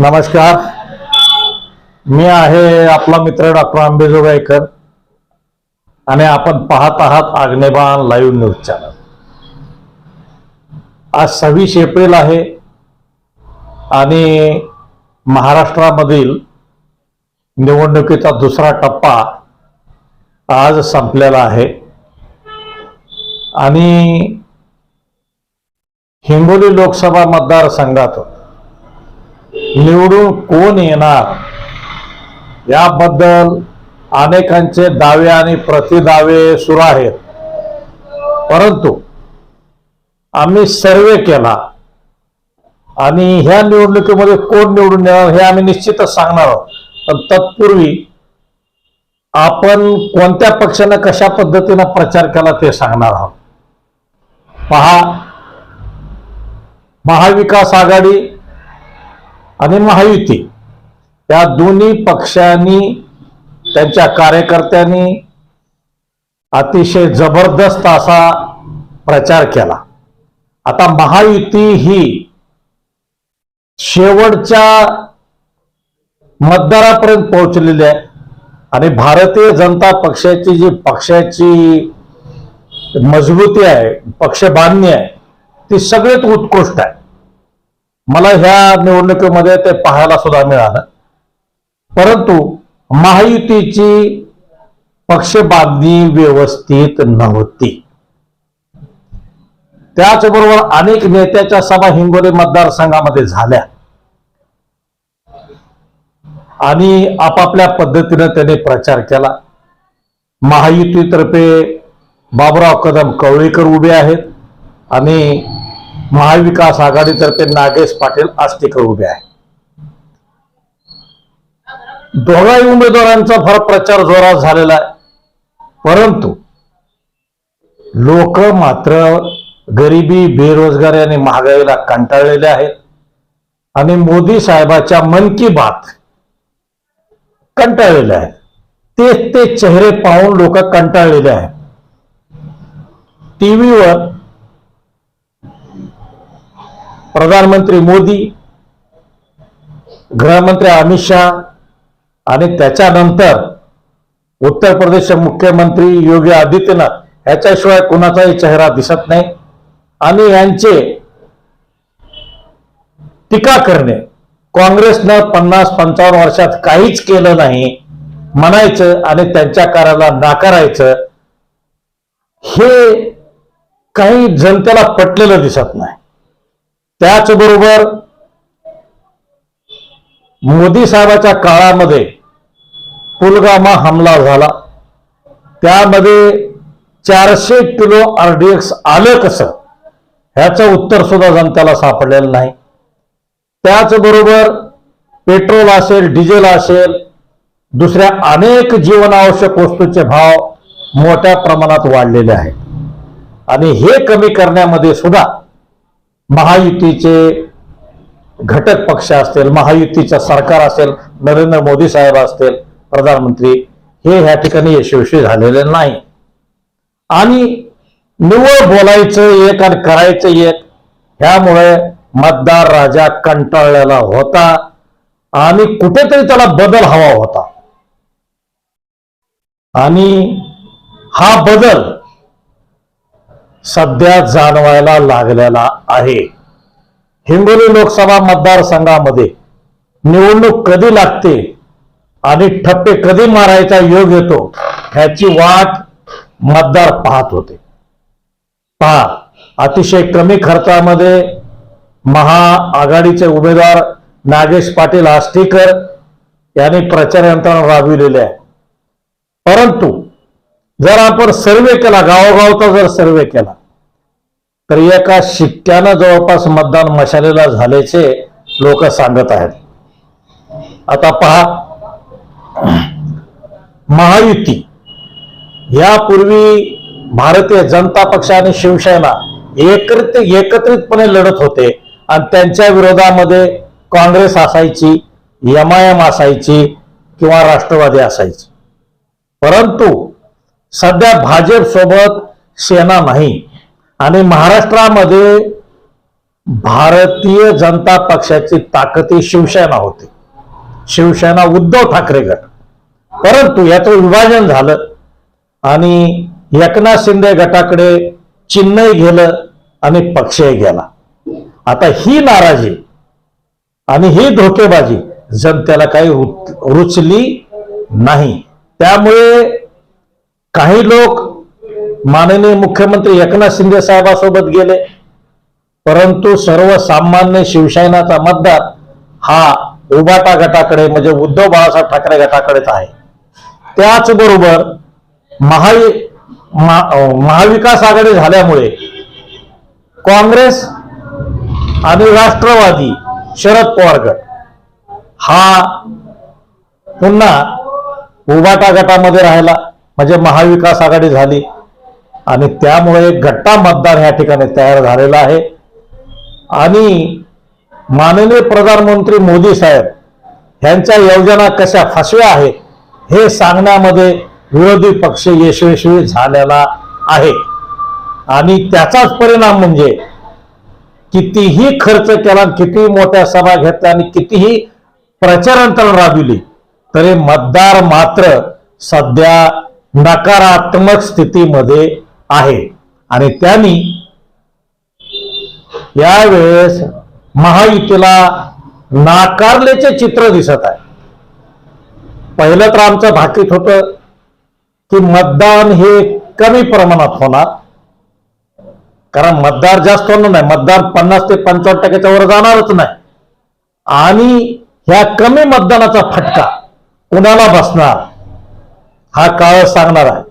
नमस्कार. मी आहे आपला मित्र डॉक्टर आंबेजोगाईकर आणि आपण पाहत आहात आग्नेबाण लाईव्ह न्यूज चॅनल आज सव्वीस एप्रिल आहे आणि महाराष्ट्रामधील निवडणुकीचा दुसरा टप्पा आज संपलेला आहे. आणि हिंगोली लोकसभा मतदारसंघात निवडून कोण येणार? याबद्दल अनेकांचे दावे आणि प्रतिदावे सुरू आहेत. परंतु आम्ही सर्वे केला आणि ह्या निवडणुकीमध्ये कोण निवडून येणार हे आम्ही निश्चितच सांगणार आहोत. पण तत्पूर्वी आपण कोणत्या पक्षानं कशा पद्धतीनं प्रचार केला ते सांगणार आहोत. पहा महाविकास आघाडी आणि महायुती. या दोन्ही पक्षांनी त्यांच्या कार्यकर्त्यांनी अतिशय जबरदस्त असा प्रचार केला. आता महायुती ही शेवटच्या मतदारापर्यंत पोहोचलेली आहे. आणि भारतीय जनता पक्षाची जी पक्षाची मजबूती आहे पक्ष बांधणी आहे ती सगळ्यात उत्कृष्ट आहे. मला ह्या निवडणुकीमध्ये ते पाहायला सुद्धा मिळालं. परंतु महायुतीची पक्षबांधणी व्यवस्थित नव्हती. त्याचबरोबर अनेक नेत्याच्या सभा हिंगोली मतदारसंघामध्ये झाल्या. आणि आपापल्या पद्धतीनं त्याने प्रचार केला. महायुतीतर्फे बाबुराव कदम कवळीकर उभे आहेत आणि महाविकास आघाडीतर्फे नागेश पाटील आष्टीकर उभे आहे दोघाही उमेदवारांचा फार प्रचार जोरात झालेला आहे. परंतु लोक मात्र गरिबी बेरोजगारी आणि महागाईला कंटाळलेले आहेत. आणि मोदी साहेबाच्या मन की बात कंटाळलेले आहेत. तेच ते चेहरे पाहून लोक कंटाळलेले आहेत. टीव्हीवर प्रधानमंत्री मोदी गृहमंत्री अमित शहा आणि त्याच्यानंतर उत्तर प्रदेशचे मुख्यमंत्री योगी आदित्यनाथ याच्याशिवाय कुणाचाही चेहरा दिसत नाही आणि यांचे टीका करणे काँग्रेसनं पन्नास पंचावन्न वर्षात काहीच केलं नाही म्हणायचं आणि त्यांच्या कार्याला नाकारायचं हे काही जनतेला पटलेलं दिसत नाही. त्याचबरोबर मोदी साहेबाच्या काळामध्ये पुलगामा हमला झाला. त्यामध्ये चारशे किलो आरडीएक्स आलं कसं? ह्याचं उत्तर सुद्धा जनतेला सापडलेलं नाही. त्याचबरोबर पेट्रोल असेल डिझेल असेल दुसऱ्या अनेक जीवनावश्यक वस्तूचे भाव मोठ्या प्रमाणात वाढलेले आहेत. आणि हे कमी करण्यामध्ये सुद्धा महायुतीचे घटक पक्ष असतील महायुतीचं सरकार असेल नरेंद्र मोदी साहेब असतील प्रधानमंत्री हे ह्या ठिकाणी यशस्वी झालेले नाही. आणि निव्वळ बोलायचं एक आणि करायचं एक ह्यामुळे मतदार राजा कंटाळलेला होता आणि कुठेतरी त्याला बदल हवा होता. आणि हा बदल सध्या जाणवायला लागलेला आहे. हिंगोली लोकसभा मतदारसंघामध्ये निवडणूक कधी लागते आणि ठप्पे कधी मारायचा योग येतो ह्याची वाट मतदार पाहत होते. पहा अतिशय कमी खर्चामध्ये महाआघाडीचे उमेदवार नागेश पाटील आष्टीकर यांनी प्रचार यंत्रणा राबविलेली आहे. परंतु जर आपण सर्वे केला गावोगावचा जर सर्वे केला तर एका शिक्क्यानं जवळपास मतदान मशालेला झाल्याचे लोक सांगत आहेत. आता पहा महायुती. यापूर्वी भारतीय जनता पक्ष आणि शिवसेना एकत्रित एकत्रितपणे लढत होते आणि त्यांच्या विरोधामध्ये काँग्रेस असायची एम आय एम असायची किंवा राष्ट्रवादी असायची. परंतु सध्या भाजप सोबत सेना नाही. आणि महाराष्ट्रामध्ये भारतीय जनता पक्षाची ताकद ही शिवसेना होती. शिवसेना उद्धव ठाकरे गट. परंतु याचं विभाजन झालं आणि एकनाथ शिंदे गटाकडे चिन्हही गेलं आणि पक्षही गेला. आता ही नाराजी आणि ही धोकेबाजी जनतेला काही रुचली नाही. त्यामुळे काही लोक माननीय मुख्यमंत्री एकनाथ शिंदे साहेबांसोबत गेले परंतु सर्वसामान्य शिवसेनाचा मतदार हा उबाटा गटाकडे म्हणजे उद्धव बाळासाहेब ठाकरे गटाकडेच आहे. त्याचबरोबर महा महा- महाविकास आघाडी झाल्यामुळे काँग्रेस आणि राष्ट्रवादी शरद पवार गट हा पुन्हा उबाटा गटामध्ये राहिला. म्हणजे महाविकास आघाडी झाली. आणि त्यामुळे एक घट्टा मतदार ह्या ठिकाणी तयार झालेला आहे. आणि माननीय प्रधानमंत्री मोदी साहेब ह्यांच्या योजना कशा फसव्या आहेत हे सांगण्यामध्ये विरोधी पक्ष यशस्वी झालेला आहे. आणि त्याचाच परिणाम म्हणजे कितीही खर्च केला कितीही मोठ्या सभा घेतल्या आणि कितीही प्रचारांतरण राबविली तरी मतदार मात्र सध्या नकारात्मक स्थितीमध्ये आहे. आणि त्यांनी यावेळेस महायुतीला नाकारल्याचे चित्र दिसत आहे. पहिलं तर आमचं भाकीत होतं की मतदान हे कमी प्रमाणात होणार. कारण मतदार जास्त होणार नाही. मतदार पन्नास ते पंचावन्न टक्क्याच्या वर जाणारच नाही. आणि ह्या कमी मतदानाचा फटका कुणाला बसणार? हा काळ सांगणार आहे.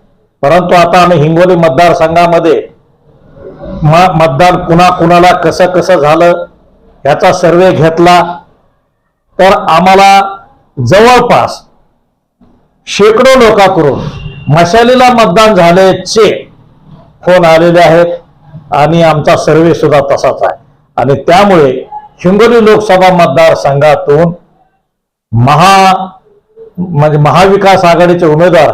परंतु आता आम्ही हिंगोली मतदारसंघामध्ये मतदान कुणा कुणाला कसं कसं झालं याचा सर्वे घेतला. तर आम्हाला जवळपास शेकडो लोकांकडून मशालीला मतदान झाल्याचे फोन आलेले आहेत आणि आमचा सर्वे सुद्धा तसाच आहे. आणि त्यामुळे हिंगोली लोकसभा मतदारसंघातून महा म्हणजे महाविकास आघाडीचे उमेदवार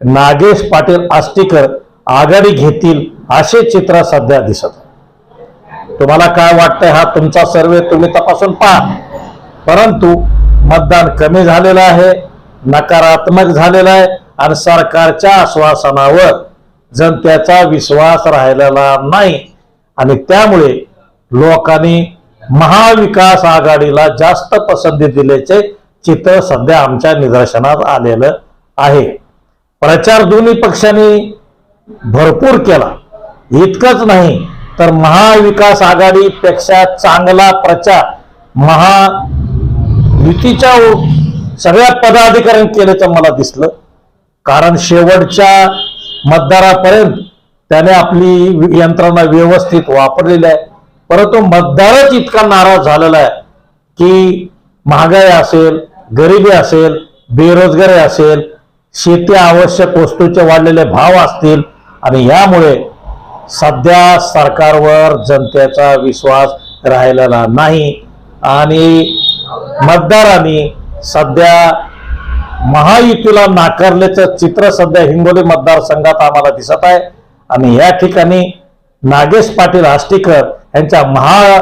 नागेश पाटील आष्टीकर आघाडी घेतील असे चित्र सध्या दिसत तुम्हाला काय वाटतंय हा तुमचा सर्वे तुम्ही तपासून पहा. परंतु मतदान कमी झालेलं आहे नकारात्मक झालेलं आहे आणि सरकारच्या आश्वासनावर जनतेचा विश्वास राहिलेला नाही. आणि त्यामुळे लोकांनी महाविकास आघाडीला जास्त पसंती दिल्याचे चित्र सध्या आमच्या निदर्शनात आलेलं आहे. प्रचार दोन्ही पक्षांनी भरपूर केला. इतकंच नाही तर महाविकास आघाडीपेक्षा चांगला प्रचार महायुतीच्या सगळ्या पदाधिकाऱ्यांनी केल्याचं मला दिसलं. कारण शेवटच्या मतदारापर्यंत त्याने आपली यंत्रणा व्यवस्थित वापरलेली आहे. परंतु मतदारच इतका नाराज झालेला आहे की महागाई असेल गरिबी असेल बेरोजगारी असेल शेती आवश्यक वस्तूचे वाढलेले भाव असतील आणि यामुळे सध्या सरकारवर जनतेचा विश्वास राहिलेला नाही आणि मतदारांनी सध्या महायुतीला नाकारल्याचं चित्र सध्या हिंगोली मतदारसंघात आम्हाला दिसत आहे. आणि या ठिकाणी नागेश पाटील आष्टीकर यांच्या महा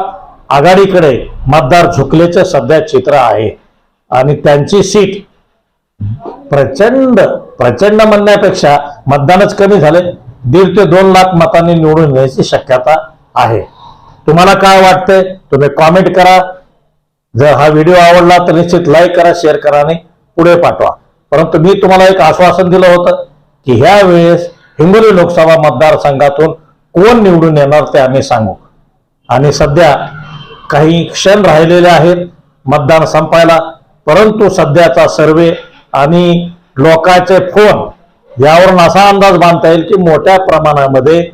आघाडीकडे मतदार झुकल्याचं सध्या चित्र आहे. आणि त्यांची सीट प्रचंड प्रचंड म्हणण्यापेक्षा मतदानच कमी झाले. दीड ते दोन लाख मतांनी निवडून येण्याची शक्यता आहे. तुम्हाला काय वाटतंय? तुम्ही कॉमेंट करा. जर हा व्हिडिओ आवडला तर निश्चित लाईक करा शेअर करा आणि पुढे पाठवा. परंतु मी तुम्हाला एक आश्वासन दिलं होतं की ह्या वेळेस हिंगोली लोकसभा मतदारसंघातून कोण निवडून येणार ते आम्ही सांगू. आणि सध्या काही क्षण राहिलेले आहेत. मतदान संपायला परंतु सध्याचा सर्वे आणि लोकांचे फोन यावरून असा अंदाज बांधता येईल की मोठ्या प्रमाणामध्ये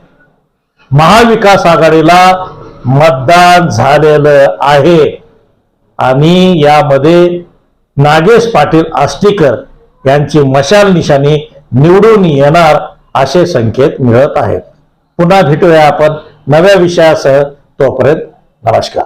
महाविकास आघाडीला मतदान झालेलं आहे. आणि यामध्ये नागेश पाटील आष्टीकर यांची मशाल निशाणी निवडून येणार असे संकेत मिळत आहेत. पुन्हा भेटूया आपण नव्या विषयासह. तोपर्यंत नमस्कार.